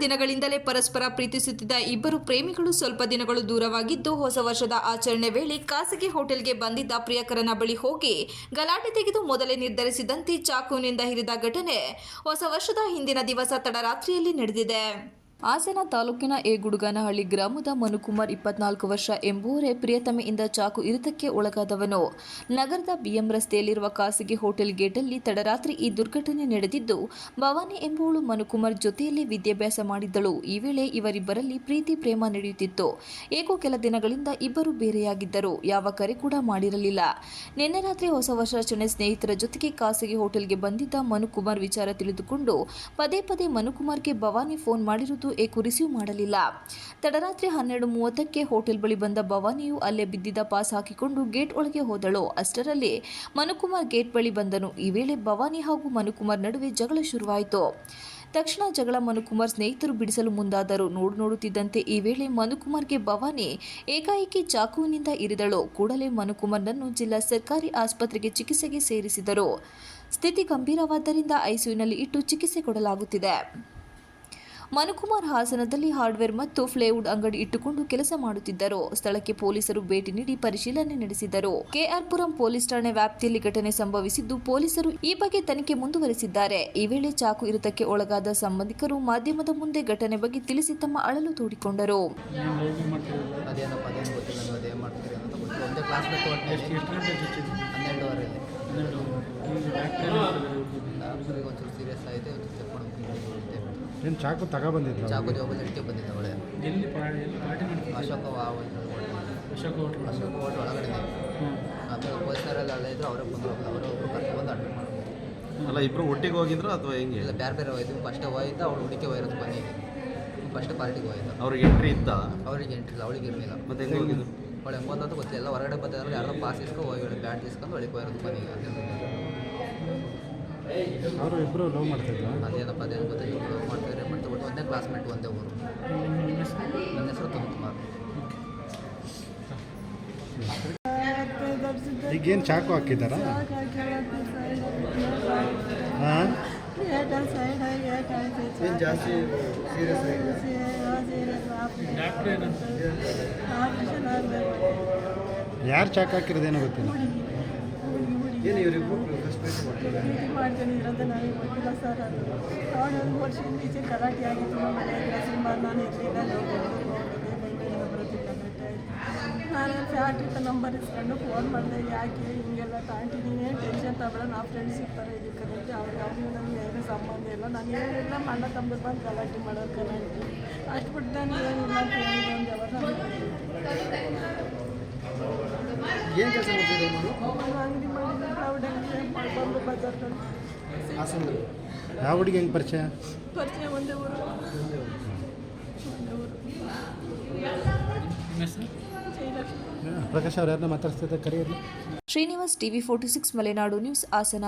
ದಿನಗಳಿಂದಲೇ ಪರಸ್ಪರ ಪ್ರೀತಿಸುತ್ತಿದ್ದ ಇಬ್ಬರು ಪ್ರೇಮಿಗಳು ಸ್ವಲ್ಪ ದಿನಗಳು ದೂರವಾಗಿದ್ದು ಹೊಸ ವರ್ಷದ ಆಚರಣೆ ವೇಳೆ ಖಾಸಗಿ ಹೋಟೆಲ್ಗೆ ಬಂದಿದ್ದ ಪ್ರಿಯಕರನ ಬಳಿ ಹೋಗಿ ಗಲಾಟೆ ತೆಗೆದು ಮೊದಲೇ ನಿರ್ಧರಿಸಿದಂತೆ ಚಾಕುವಿನಿಂದ ಹಿರಿದ ಘಟನೆ ಹೊಸ ವರ್ಷದ ಹಿಂದಿನ ದಿವಸ ತಡರಾತ್ರಿಯಲ್ಲಿ ನಡೆದಿದೆ. ಹಾಸನ ತಾಲೂಕಿನ ಎಗುಡುಗನಹಳ್ಳಿ ಗ್ರಾಮದ ಮನುಕುಮಾರ್ ಇಪ್ಪತ್ನಾಲ್ಕು ವರ್ಷ ಎಂಬುವರೇ ಪ್ರಿಯತಮೆಯಿಂದ ಚಾಕು ಇರಿತಕ್ಕೆ ಒಳಗಾದವನು. ನಗರದ ಬಿಎಂ ರಸ್ತೆಯಲ್ಲಿರುವ ಖಾಸಗಿ ಹೋಟೆಲ್ ಗೇಟಲ್ಲಿ ತಡರಾತ್ರಿ ಈ ದುರ್ಘಟನೆ ನಡೆದಿದ್ದು, ಭವಾನಿ ಎಂಬುವಳು ಮನುಕುಮಾರ್ ಜೊತೆಯಲ್ಲಿ ವಿದ್ಯಾಭ್ಯಾಸ ಮಾಡಿದ್ದಳು. ಈ ವೇಳೆ ಇವರಿಬ್ಬರಲ್ಲಿ ಪ್ರೀತಿ, ಪ್ರೇಮ ನಡೆಯುತ್ತಿತ್ತು. ಏಕೋ ಕೆಲ ದಿನಗಳಿಂದ ಇಬ್ಬರು ಬೇರೆಯಾಗಿದ್ದರು. ಯಾವ ಕರೆ ಕೂಡ ಮಾಡಿರಲಿಲ್ಲ. ನಿನ್ನೆ ರಾತ್ರಿ ಹೊಸ ವರ್ಷಾಚರಣೆ ಸ್ನೇಹಿತರ ಜೊತೆಗೆ ಖಾಸಗಿ ಹೋಟೆಲ್ಗೆ ಬಂದಿದ್ದ ಮನುಕುಮಾರ್ ವಿಚಾರ ತಿಳಿದುಕೊಂಡು ಪದೇ ಪದೇ ಮನುಕುಮಾರ್ಗೆ ಭವಾನಿ ಫೋನ್ ಮಾಡಿರುವುದು ಏಕೋ ರಿಸೀವ್ ಮಾಡಲಿಲ್ಲ. ತಡರಾತ್ರಿ ಹನ್ನೆರಡು ಮೂವತ್ತಕ್ಕೆ ಹೋಟೆಲ್ ಬಳಿ ಬಂದ ಭವಾನಿಯು ಅಲ್ಲೇ ಬಿದ್ದಿದ್ದ ಪಾಸ್ ಹಾಕಿಕೊಂಡು ಗೇಟ್ ಒಳಗೆ ಹೋದಳು. ಅಷ್ಟರಲ್ಲಿ ಮನುಕುಮಾರ್ ಗೇಟ್ ಬಳಿ ಬಂದನು. ಈ ವೇಳೆ ಭವಾನಿ ಹಾಗೂ ಮನುಕುಮಾರ್ ನಡುವೆ ಜಗಳ ಶುರುವಾಯಿತು. ತಕ್ಷಣ ಜಗಳ ಮನುಕುಮಾರ್ ಸ್ನೇಹಿತರು ಬಿಡಿಸಲು ಮುಂದಾದರು. ನೋಡು ನೋಡುತ್ತಿದ್ದಂತೆ ಈ ವೇಳೆ ಮನುಕುಮಾರ್ಗೆ ಭವಾನಿ ಏಕಾಏಕಿ ಚಾಕುವಿನಿಂದ ಇರಿದಳು. ಕೂಡಲೇ ಮನುಕುಮಾರ್ನನ್ನು ಜಿಲ್ಲಾ ಸರ್ಕಾರಿ ಆಸ್ಪತ್ರೆಗೆ ಚಿಕಿತ್ಸೆಗೆ ಸೇರಿಸಿದರು. ಸ್ಥಿತಿ ಗಂಭೀರವಾದ್ದರಿಂದ ಐಸಿಯುನಲ್ಲಿ ಇಟ್ಟು ಚಿಕಿತ್ಸೆ ಕೊಡಲಾಗುತ್ತಿದೆ. ಮನುಕುಮಾರ್ ಹಾಸನದಲ್ಲಿ ಹಾರ್ಡ್ವೇರ್ ಮತ್ತು ಫ್ಲೇವುಡ್ ಅಂಗಡಿ ಇಟ್ಟುಕೊಂಡು ಕೆಲಸ ಮಾಡುತ್ತಿದ್ದರು. ಸ್ಥಳಕ್ಕೆ ಪೊಲೀಸರು ಭೇಟಿ ನೀಡಿ ಪರಿಶೀಲನೆ ನಡೆಸಿದರು. ಕೆಆರ್ಪುರಂ ಪೊಲೀಸ್ ಠಾಣೆ ವ್ಯಾಪ್ತಿಯಲ್ಲಿ ಘಟನೆ ಸಂಭವಿಸಿದ್ದು ಪೊಲೀಸರು ಈ ಬಗ್ಗೆ ತನಿಖೆ ಮುಂದುವರೆಸಿದ್ದಾರೆ. ಈ ವೇಳೆ ಚಾಕು ಇರುತಕ್ಕೆ ಒಳಗಾದ ಸಂಬಂಧಿಕರು ಮಾಧ್ಯಮದ ಮುಂದೆ ಘಟನೆ ಬಗ್ಗೆ ತಿಳಿಸಿ ತಮ್ಮ ಅಳಲು ತೋಡಿಕೊಂಡರು. ಒಂಚೂರು ಸೀರಿಯಸ್ ಚೆಕ್ ಮಾಡ್ಕೊಂಡು ಏನು ಚಾಕು ತಗೊಬಂದಿದ್ರು ಚಾಕು ಜೋಬಲ್ಲಿ ಇಟ್ಟು ಬಂದಿದ್ದ ಅವಳೆ. ಎಲ್ಲಿ ಪಾ ಎಲ್ಲಿ ಪಾರ್ಟಿ ಮಾಡ್ತೀವಿ ಅಶೋಕ ಅಶೋಕ್ ಹೋಟ್ಲ್ ಅಶೋಕ ಹೋಟ್ಲು ಒಳಗಡೆ ಆಮೇಲೆ ಪೊಲೀಸರೆಲ್ಲ ಅಲ್ಲೇ ಇದ್ರು ಅವರೇ ಬಂದರು. ಅವರು ಒಬ್ಬರು ಕರ್ಕೊಂಡ್ಬಂದು ಅಡ್ಮಿಟ್ ಮಾಡ್ಬೋದು ಅಲ್ಲ ಇಬ್ರು ಒಟ್ಟಿಗೆ ಹೋಗಿದ್ರು ಅಥವಾ ಹೆಂಗೆ? ಇಲ್ಲ ಬೇರೆ ಬೇರೆ ಹೋಯ್ತು ಫಸ್ಟ್ ಹೋಯ್ತು ಅವಳು ಹುಡುಕಿ ಹೋಗಿರೋದು ಬನ್ನಿ ಫಸ್ಟ್ ಪಾರ್ಟಿಗೆ ಹೋಯ್ತು ಅವ್ರಿಗೆ ಎಂಟ್ರಿ ಇತ್ತ? ಅವ್ರಿಗೆ ಎಂಟ್ರಿ ಇಲ್ಲ ಅವಳಿಗೆ ಇರಲಿಲ್ಲ. ಮತ್ತೆ ಹೆಂಗೆ ಹೋಗಿದ್ರು? ಅವಳು ಹೆಂಗೆ ಅಂತ ಗೊತ್ತಿಲ್ಲ. ಎಲ್ಲ ಹೊರಗಡೆ ಬಂದಿದ್ದಾರೆ. ಯಾರೋ ಪಾಸ್ ಇಸ್ಕೊ ಹೋಗಿ ಬ್ಯಾಟ್ ಇಸ್ಕೊಂಡು ಒಳಗೆ ಹೋಗಿರೋದು ಬನ್ನಿ ಅವರು ಇಬ್ಬರು ಲವ್ ಮಾಡ್ತಿದ್ರು? ಅದೇನಪ್ಪ ಅದೇನು ಗೊತ್ತಿಲ್ಲ. ಇವ್ರು ಮಾಡ್ತಿದ್ರೆ ಮಾಡ್ತಾ ಒಟ್ಟು ಒಂದೇ ಕ್ಲಾಸ್ಮೇಟ್ ಒಂದೇ ಊರು. ನನ್ನ ಹೆಸರು ತಮ್ಮ ಕುಮಾರ್. ಈಗೇನು ಚಾಕು ಹಾಕಿದ್ದಾರಾ ಹಾಂ? ಏನು ಜಾಸ್ತಿ ಸೀರಿಯಸ್ ಯಾರು ಚಾಕು ಹಾಕಿರೋದೇನೋ ಗೊತ್ತಿಲ್ಲ. ಏನು ಇವರಿಬ್ಬರು ಮಾಡ್ತೀನಿ ಇರೋದು ನನಗೆ ಗೊತ್ತಿಲ್ಲ ಸರ್ ಅದು. ಅವಳು ಒಂದು ವರ್ಷದಿಂದ ಈಚೆ ಆಗಿತ್ತು ನಮ್ಮ ಸುಮಾರು ನಾನು ಇರಲಿಲ್ಲ ನಾವು ಹೋಗಿದ್ದೆ ಬೆಂಗಳೂರಿಂದ ಬರೋದಿಲ್ಲ ಬಿಟ್ಟೆ ನಾನು ಫ್ಯಾಕ್ಟ್ರಿ ನಂಬರ್ ಇಸ್ಕೊಂಡು ಫೋನ್ ಮಾಡಿದೆ ಯಾಕೆ ಹಿಂಗೆಲ್ಲ ತಾಂಟಿದ್ದೀನಿ ಟೆನ್ಷನ್ ತಗೊಳ್ಳೋ ನಾವು ಫ್ರೆಂಡ್ಸ್ ಇರ್ತಾರೆ ಇದಕ್ಕೆ ಕರೆಕ್ಟ್ ಅವ್ರಿಗೆ ಅವ್ರಿಗೂ ನನಗೆ ಏನು ಸಂಬಂಧ ಇಲ್ಲ. ನಾನು ಏನಿಲ್ಲ ಮಣ್ಣ ತಮ್ಮದು ಬಂದು ಗಲಾಟೆ ಮಾಡೋದು ಗಲಾಟೆ ಅಷ್ಟು ಬಿಟ್ಟು ನಾನು ಏನಿಲ್ಲ ಅಂತ ಹೇಳಿದೆ ಒಂದು ಯಾವಾಗ ಏನು ಕೆಲಸ ನಾನು ಅಂಗಡಿ ಮಾಡಿದ್ದೆ ಕ್ರೌಡಲ್ಲಿ ಬಂದು ಬಜಾರ್ಕೊಂಡು ಹಾಸನದಲ್ಲಿ ಯಾವ ಹುಡುಗಿ ಹೆಂಗೆ ಪರಿಚಯ? ಒಂದೇ ಊರು. ಪ್ರಕಾಶ್ ಅವ್ರು ಯಾರನ್ನ ಮಾತಾಡ್ತಿದ್ದ ಕರೆಯಲ್ಲಿ Srinivas TV forty six Malenadu news Hassan.